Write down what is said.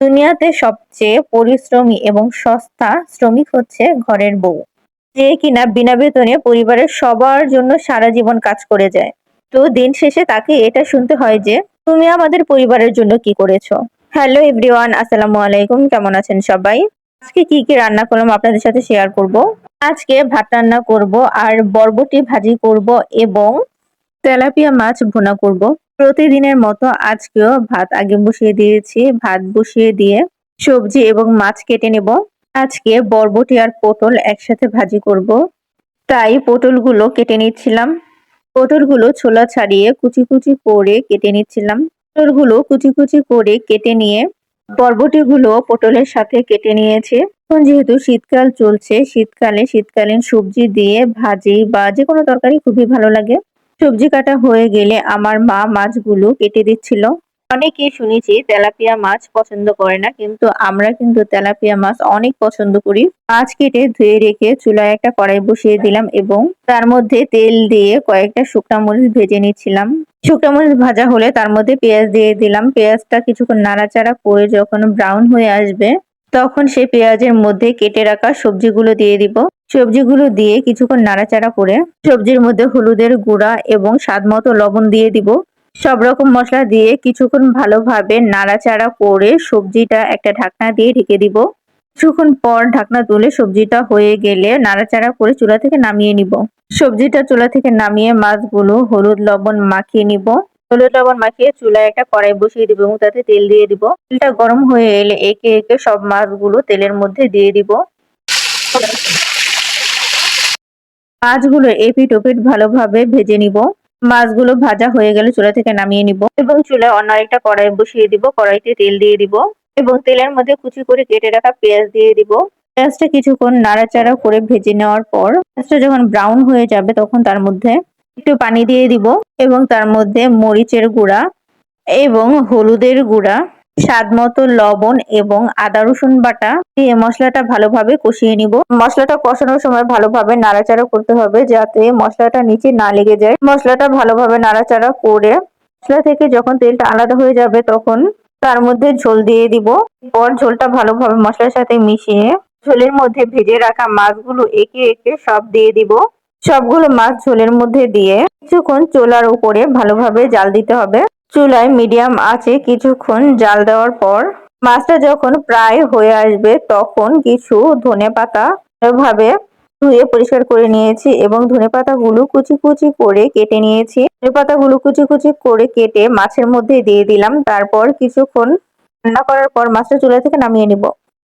দুনিয়াতে সবচেয়ে পরিশ্রমী এবং সস্তা শ্রমিক হচ্ছে ঘরের বউ। যে কিনা বিনা বেতনে পরিবারের সবার জন্য সারা জীবন কাজ করে যায়। তো দিন শেষে তাকে এটা শুনতে হয় যে, তুমি আমাদের পরিবারের জন্য কি করেছ? হ্যালো এভরিওয়ান আসসালামু আলাইকুম। কেমন আছেন সবাই? আজকে কি কি রান্না করলাম আপনাদের সাথে শেয়ার করব? আজকে ভাত রান্না করব আর বরবটি ভাজি করব এবং তেলাপিয়া মাছ ভুনা করব। প্রতিদিনের মতো আজকেও ভাত আগে বসিয়ে দিয়েছি। ভাত বসিয়ে দিয়ে সবজি এবং মাছ কেটে নেব। আজকে বরবটি আর পটল একসাথে ভাজি করব। তাই পটলগুলো কেটে নিচ্ছিলাম। পটলগুলো ছোলা ছাড়িয়ে কুচি কুচি করে কেটে নিচ্ছিলাম। পটলগুলো কুচি কুচি করে কেটে নিয়ে বরবটিগুলো পটলের সাথে কেটে নিয়েছে। এখন যেহেতু শীতকাল চলছে, শীতকালে শীতকালীন সবজি দিয়ে ভাজি বা যে কোনো তরকারি খুবই ভালো লাগে। সবজি কাটা হয়ে গেলে আমার মা মাছগুলো কেটে দিচ্ছিল। অনেকে শুনেছি তেলাপিয়া মাছ পছন্দ করে না, কিন্তু আমরা কিন্তু তেলাপিয়া মাছ অনেক পছন্দ করি। মাছ কেটে ধুয়ে রেখে চুলায় একটা কড়াই বসিয়ে দিলাম এবং তার মধ্যে তেল দিয়ে কয়েকটা শুকনা মরিচ ভেজে নিচ্ছিলাম। শুকনা মরিচ ভাজা হলে তার মধ্যে পেঁয়াজ দিয়ে দিলাম। পেঁয়াজটা কিছুক্ষণ নাড়াচাড়া করে যখন ব্রাউন হয়ে আসবে, তখন সেই পেঁয়াজের মধ্যে কেটে রাখা সবজিগুলো দিয়ে দিব। সবজিগুলো দিয়ে কিছুক্ষণ নাড়াচাড়া করে সবজির মধ্যে হলুদের গুঁড়া এবং স্বাদ মতো লবণ দিয়ে দিব। সব রকম মশলা দিয়ে কিছুক্ষণ ভালোভাবে নাড়াচাড়া করে সবজিটা একটা ঢাকনা দিয়ে ঢেকে দিব। কিছুক্ষণ পর ঢাকনা তুলে সবজিটা হয়ে গেলে নাড়াচাড়া করে চুলা থেকে নামিয়ে নিব। সবজিটা চুলা থেকে নামিয়ে মাছগুলো হলুদ লবণ মাখিয়ে নিব। হলুদ লবণ মাখিয়ে চুলায় একটা কড়াই বসিয়ে দিব এবং তাতে তেল দিয়ে দিব। তেলটা গরম হয়ে এলে একে একে সব মাছগুলো তেলের মধ্যে দিয়ে দিব। মাছগুলো এপিট ওপিট ভালোভাবে ভেজে নিব। মাছগুলো ভাজা হয়ে গেলে চুলা থেকে নামিয়ে নিব এবং চুলায় অন্য আরেকটা কড়াই বসিয়ে দিব। কড়াইতে তেল দিয়ে দিব এবং তেলের মধ্যে কুচি করে কেটে রাখা পেঁয়াজ দিয়ে দিব। পেঁয়াজটা কিছুক্ষণ নাড়াচাড়া করে ভেজে নেওয়ার পর পেঁয়াজটা যখন ব্রাউন হয়ে যাবে তখন তার মধ্যে একটু পানি দিয়ে দিব এবং তার মধ্যে মরিচের গুঁড়া এবং হলুদের গুঁড়া স্বাদ মতো লবণ এবং আদা, রসুন বাটা দিয়ে মশলাটা ভালোভাবে কষিয়ে নিব। মশলাটা কষানোর সময় ভালোভাবে নাড়াচাড়া করতে হবে যাতে মশলাটা নিচে না লেগে যায়। মশলাটা ভালোভাবে নাড়াচাড়া করে মশলা থেকে যখন তেলটা আলাদা হয়ে যাবে তখন তার মধ্যে ঝোল দিয়ে দিব। পর ঝোলটা ভালোভাবে মশলার সাথে মিশিয়ে ঝোলের মধ্যে ভেজে রাখা মাছগুলো একে একে সব দিয়ে দিব। সবগুলো মাছ ঝোলের মধ্যে দিয়ে কিছুক্ষণ চোলার উপরে ভালোভাবে জাল দিতে হবে। চুলায় মিডিয়াম আছে কিছুক্ষণ জাল দেওয়ার পর মাছটা যখন প্রায় হয়ে আসবে তখন কিছু ধনে পাতা ভাবে ধুয়ে পরিষ্কার করে নিয়েছি এবং ধনে পাতাগুলো কুচি কুচি করে কেটে নিয়েছি। ধনে পাতাগুলো কুচি কুচি করে কেটে মাছের মধ্যে দিয়ে দিলাম। তারপর কিছুক্ষণ রান্না করার পর মাছটা চুলা থেকে নামিয়ে নিব।